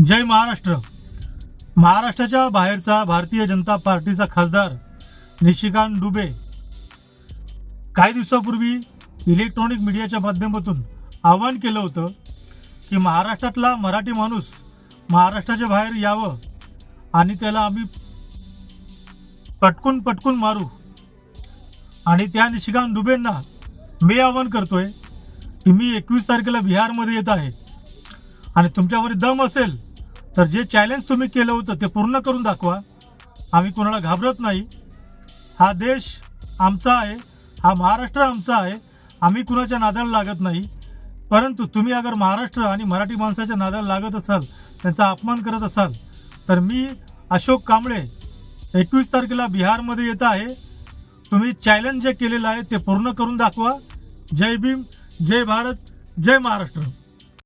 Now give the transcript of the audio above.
जय महाराष्ट्र. महाराष्ट्राच्या बाहेरचा भारतीय जनता पार्टीचा खासदार निशिकांत डुबे काही दिवसापूर्वी इलेक्ट्रॉनिक मीडियाच्या माध्यमातून आवाहन केलं होतं की महाराष्ट्रातला मराठी माणूस महाराष्ट्राच्या बाहेर यावं आणि त्याला आम्ही पटकून पटकून मारू. आणि त्या निशिकांत दुबेंना मी आवाहन करतोय की मी एकवीस तारखेला बिहारमध्ये येत आहे. आणि तुमच्यामध्ये दम असेल तर जे चॅलेंज तुम्ही केलं होतं ते पूर्ण करून दाखवा. आम्ही कोणाला घाबरत नाही. हा देश आमचा आहे. हा महाराष्ट्र आमचा आहे. आम्ही कुणाच्या नादाला लागत नाही. परंतु तुम्ही अगर महाराष्ट्र आणि मराठी माणसाच्या नादाला लागत असाल त्यांचा अपमान करत असाल तर मी अशोक कांबळे एकवीस तारखेला बिहारमध्ये येत आहे. तुम्ही चॅलेंज जे केलेलं आहे ते पूर्ण करून दाखवा. जय भीम जय भारत जय महाराष्ट्र.